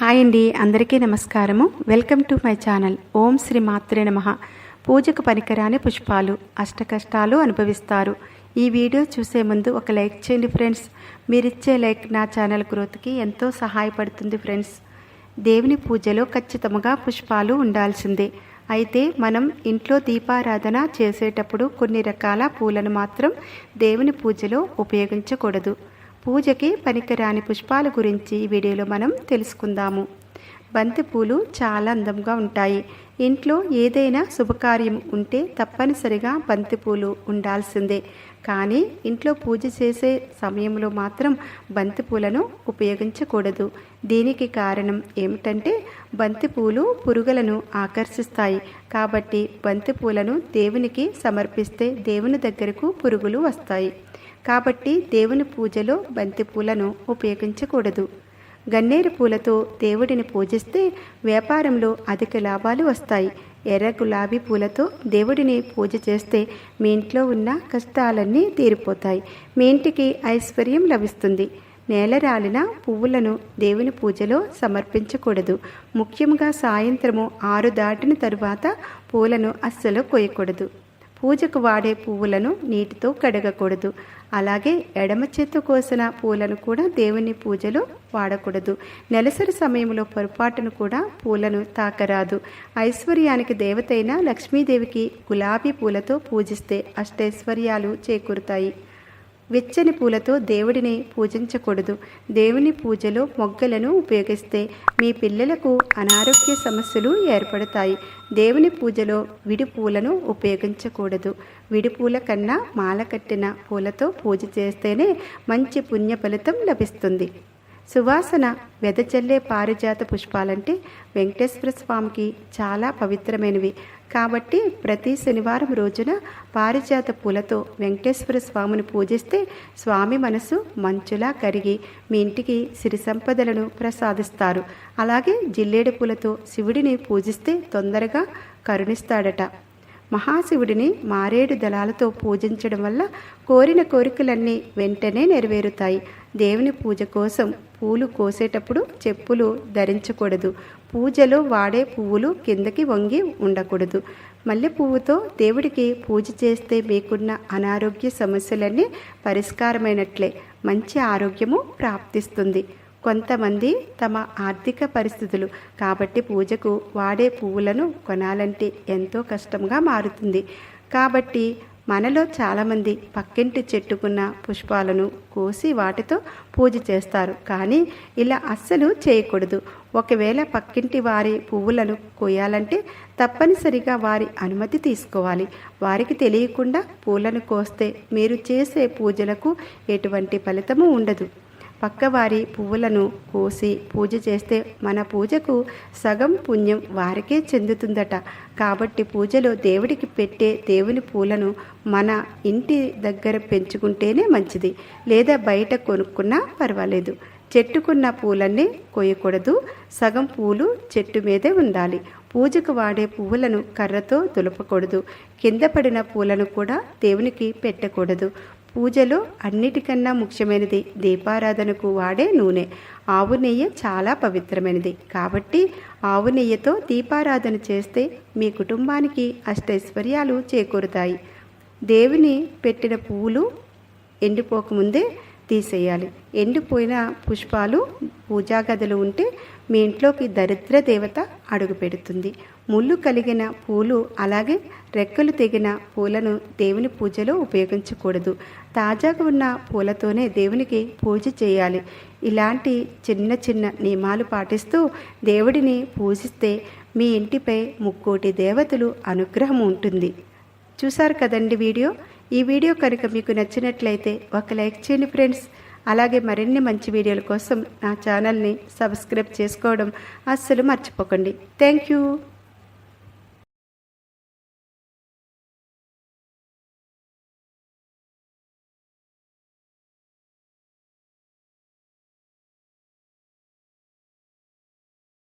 Hi అండి అందరికీ నమస్కారము. Welcome to my channel. ఓం శ్రీ మాత్రే నమ. పూజకు పనికిరాని పుష్పాలు అష్టకష్టాలు అనుభవిస్తారు. ఈ వీడియో చూసే ముందు ఒక లైక్ చేయండి ఫ్రెండ్స్. మీరిచ్చే లైక్ నా ఛానల్ గ్రోత్కి ఎంతో సహాయపడుతుంది ఫ్రెండ్స్. దేవుని పూజలో ఖచ్చితంగా పుష్పాలు ఉండాల్సిందే. అయితే మనం ఇంట్లో దీపారాధన చేసేటప్పుడు కొన్ని రకాల పూలను మాత్రం దేవుని పూజలో ఉపయోగించకూడదు. పూజకి పనికిరాని పుష్పాల గురించి వీడియోలో మనం తెలుసుకుందాము. బంతిపూలు చాలా అందంగా ఉంటాయి. ఇంట్లో ఏదైనా శుభకార్యం ఉంటే తప్పనిసరిగా బంతిపూలు ఉండాల్సిందే. కానీ ఇంట్లో పూజ చేసే సమయంలో మాత్రం బంతిపూలను ఉపయోగించకూడదు. దీనికి కారణం ఏమిటంటే బంతిపూలు పురుగులను ఆకర్షిస్తాయి. కాబట్టి బంతిపూలను దేవునికి సమర్పిస్తే దేవుని దగ్గరకు పురుగులు వస్తాయి. కాబట్టి దేవుని పూజలో బంతిపూలను ఉపయోగించకూడదు. గన్నేరు పూలతో దేవుడిని పూజిస్తే వ్యాపారంలో అధిక లాభాలు వస్తాయి. ఎర్ర గులాబీ పూలతో దేవుడిని పూజ చేస్తే మీ ఇంట్లో ఉన్న కష్టాలన్నీ తీరిపోతాయి. మీ ఇంటికి ఐశ్వర్యం లభిస్తుంది. నేలరాలిన పువ్వులను దేవుని పూజలో సమర్పించకూడదు. ముఖ్యంగా సాయంత్రము ఆరు దాటిన తరువాత పూలను అస్సలు కొయ్యకూడదు. పూజకు వాడే పువ్వులను నీటితో కడగకూడదు. అలాగే ఎడమ చేత్తో కోసిన పూలను కూడా దేవుని పూజలో వాడకూడదు. నెలసరి సమయంలో పొరపాటును కూడా పూలను తాకరాదు. ఐశ్వర్యానికి దేవతైన లక్ష్మీదేవికి గులాబీ పూలతో పూజిస్తే అష్టైశ్వర్యాలు చేకూరుతాయి. వెచ్చని పూలతో దేవుడిని పూజించకూడదు. దేవుని పూజలో మొగ్గలను ఉపయోగిస్తే మీ పిల్లలకు అనారోగ్య సమస్యలు ఏర్పడతాయి. దేవుని పూజలో విడి పూలను ఉపయోగించకూడదు. విడి పూల కన్నా మాల కట్టిన పూలతో పూజ చేస్తేనే మంచి పుణ్య ఫలితం లభిస్తుంది. సువాసన వెదజల్లే పారిజాత పుష్పాలంటే వెంకటేశ్వర స్వామికి చాలా పవిత్రమైనవి. కాబట్టి ప్రతి శనివారం రోజున పారిజాత పూలతో వెంకటేశ్వర స్వామిని పూజిస్తే స్వామి మనసు మంచులా కరిగి మీ ఇంటికి సిరి సంపదలను ప్రసాదిస్తారు. అలాగే జిల్లేడు పూలతో శివుడిని పూజిస్తే తొందరగా కరుణిస్తాడట. మహాశివుడిని మారేడు దళాలతో పూజించడం వల్ల కోరిన కోరికలన్నీ వెంటనే నెరవేరుతాయి. దేవుని పూజ కోసం పూలు కోసేటప్పుడు చెప్పులు ధరించకూడదు. పూజలో వాడే పువ్వులు కిందకి వంగి ఉండకూడదు. మల్లె పువ్వుతో దేవుడికి పూజ చేస్తే మీకున్న అనారోగ్య సమస్యలన్నీ పరిష్కారమైనట్లే. మంచి ఆరోగ్యము ప్రాప్తిస్తుంది. కొంతమంది తమ ఆర్థిక పరిస్థితులు కాబట్టి పూజకు వాడే పువ్వులను కొనాలంటే ఎంతో కష్టంగా మారుతుంది. కాబట్టి మనలో చాలామంది పక్కింటి చెట్టుకున్న పుష్పాలను కోసి వాటితో పూజ చేస్తారు. కానీ ఇలా అస్సలు చేయకూడదు. ఒకవేళ పక్కింటి వారి పువ్వులను కోయాలంటే తప్పనిసరిగా వారి అనుమతి తీసుకోవాలి. వారికి తెలియకుండా పూలను కోస్తే మీరు చేసే పూజలకు ఎటువంటి ఫలితము ఉండదు. పక్కవారి పువ్వులను కోసి పూజ చేస్తే మన పూజకు సగం పుణ్యం వారికే చెందుతుందట. కాబట్టి పూజలో దేవుడికి పెట్టే దేవుని పూలను మన ఇంటి దగ్గర పెంచుకుంటేనే మంచిది. లేదా బయట కొనుక్కున్నా పర్వాలేదు. చెట్టుకున్న పూలన్నీ కొయ్యకూడదు సగం పూలు చెట్టు మీదే ఉండాలి. పూజకు వాడే పువ్వులను కర్రతో దులపకూడదు. కింద పడిన పూలను కూడా దేవునికి పెట్టకూడదు. పూజలో అన్నిటికన్నా ముఖ్యమైనది. దీపారాధనకు వాడే నూనె. ఆవు నెయ్యి చాలా పవిత్రమైనది. కాబట్టి ఆవు నెయ్యితో దీపారాధన చేస్తే మీ కుటుంబానికి అష్టైశ్వర్యాలు చేకూరుతాయి. దేవుని పెట్టిన పువ్వులు ఎండిపోకముందే తీసేయాలి. ఎండిపోయిన పుష్పాలు పూజా ఉంటే మీ ఇంట్లోకి దరిద్ర దేవత అడుగు పెడుతుంది. ముళ్ళు కలిగిన పూలు అలాగే రెక్కలు తెగిన పూలను దేవుని పూజలో ఉపయోగించకూడదు. తాజాగా ఉన్న పూలతోనే దేవునికి పూజ చేయాలి. ఇలాంటి చిన్న చిన్న నియమాలు పాటిస్తూ దేవుడిని పూజిస్తే మీ ఇంటిపై ముక్కోటి దేవతలు అనుగ్రహం ఉంటుంది. చూసారు కదండి వీడియో? ఈ వీడియో కనుక మీకు నచ్చినట్లయితే ఒక లైక్ చేయండి ఫ్రెండ్స్. అలాగే మరిన్ని మంచి వీడియోల కోసం నా ఛానల్ని సబ్స్క్రైబ్ చేసుకోవడం అస్సలు మర్చిపోకండి. Thank you.